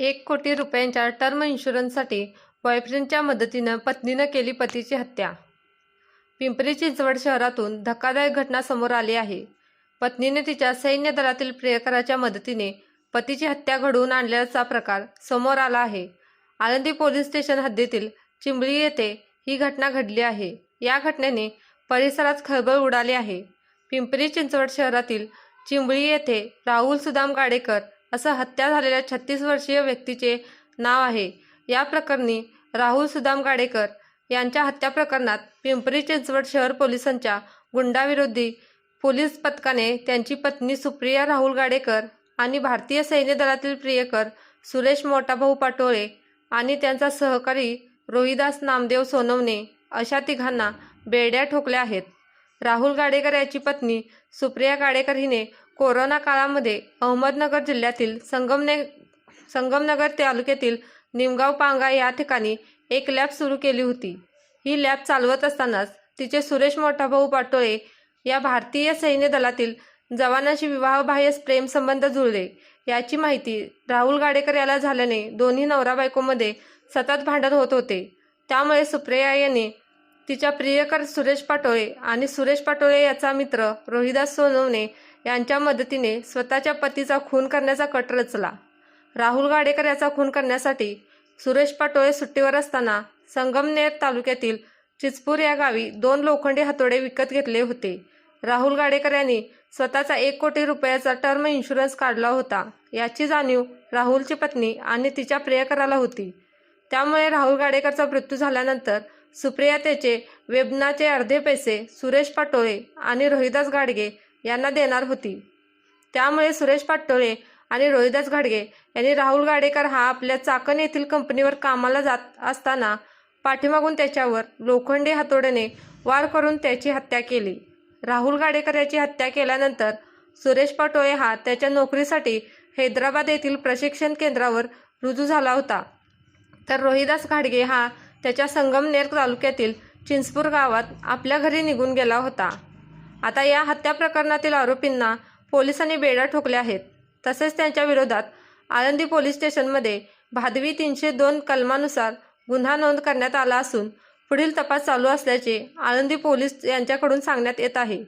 एक कोटी रुपयांच्या टर्म इन्शुरन्ससाठी बॉयफ्रेंडच्या मदतीनं पत्नीनं केली पतीची हत्या. पिंपरी चिंचवड शहरातून धक्कादायक घटना समोर आली आहे. पत्नीने तिच्या सैन्य दलातील प्रियकराच्या मदतीने पतीची हत्या घडवून आणल्याचा प्रकार समोर आला आहे. आळंदी पोलीस स्टेशन हद्दीतील चिंबळी येथे ही घटना घडली आहे. या घटनेने परिसरात खळबळ उडाली आहे. पिंपरी चिंचवड शहरातील चिंबळी येथे राहुल सुदाम गाडेकर असं हत्या झालेल्या छत्तीस वर्षीय व्यक्तीचे नाव आहे. या प्रकरणी राहुल सुदाम गाडेकर यांच्या हत्या प्रकरणात पिंपरी चिंचवड शहर पोलिसांच्या गुंडाविरोधी पोलीस पथकाने त्यांची पत्नी सुप्रिया राहुल गाडेकर आणि भारतीय सैन्य दलातील प्रियकर सुरेश मोठाभाऊ पाटोळे आणि त्यांचा सहकारी रोहिदास नामदेव सोनवणे अशा तिघांना बेड्या ठोकल्या आहेत. राहुल गाडेकर याची पत्नी सुप्रिया गाडेकर हिने कोरोना काळामध्ये अहमदनगर जिल्ह्यातील संगमने संगमनगर तालुक्यातील निमगाव पांगा या ठिकाणी एक लॅब सुरू केली होती. ही लॅब चालवत असतानाच तिचे सुरेश मोठाभाऊ पाटोळे या भारतीय सैन्य दलातील जवानाशी विवाहबाह्य प्रेमसंबंध जुळले. याची माहिती राहुल गाडेकर याला झाल्याने दोन्ही नवरा बायकोमध्ये सतत भांडण होत होते. त्यामुळे सुप्रिया यांनी तिच्या प्रियकर सुरेश पाटोळे आणि सुरेश पाटोळे याचा मित्र रोहिदास सोनवणे यांच्या मदतीने स्वतःच्या पतीचा खून करण्याचा कट रचला. राहुल गाडेकर याचा खून करण्यासाठी सुरेश पाटोळे सुट्टीवर असताना संगमनेर तालुक्यातील चिचपूर या गावी दोन लोखंडी हातोडे विकत घेतले होते. राहुल गाडेकर यांनी स्वतःचा एक कोटी रुपयाचा टर्म इन्शुरन्स काढला होता. याची जाणीव राहुलची पत्नी आणि तिच्या प्रियकराला होती. त्यामुळे राहुल गाडेकरचा मृत्यू झाल्यानंतर सुप्रिया त्याचे वेबनाचे अर्धे पैसे सुरेश पाटोळे आणि रोहिदास गाडगे यांना देणार होती. त्यामुळे सुरेश पाटोळे आणि रोहिदास घाडगे यांनी राहुल गाडेकर हा आपल्या चाकण येथील कंपनीवर कामाला जात असताना पाठीमागून त्याच्यावर लोखंडी हातोड्याने वार करून त्याची हत्या केली. राहुल गाडेकर याची हत्या केल्यानंतर सुरेश पाटोळे हा त्याच्या नोकरीसाठी हैदराबाद येथील प्रशिक्षण केंद्रावर रुजू झाला होता. तर रोहिदास घाडगे हा त्याच्या संगमनेर तालुक्यातील चिंचपूर गावात आपल्या घरी निघून गेला होता. आता या हत्या प्रकरणातील आरोपींना पोलिसांनी बेड्या ठोकल्या आहेत. तसेच त्यांच्या विरोधात आळंदी पोलीस स्टेशनमध्ये भादवी तीनशे दोन कलमानुसार गुन्हा नोंद करण्यात आला असून पुढील तपास चालू असल्याचे आळंदी पोलीस यांच्याकडून सांगण्यात येत आहे.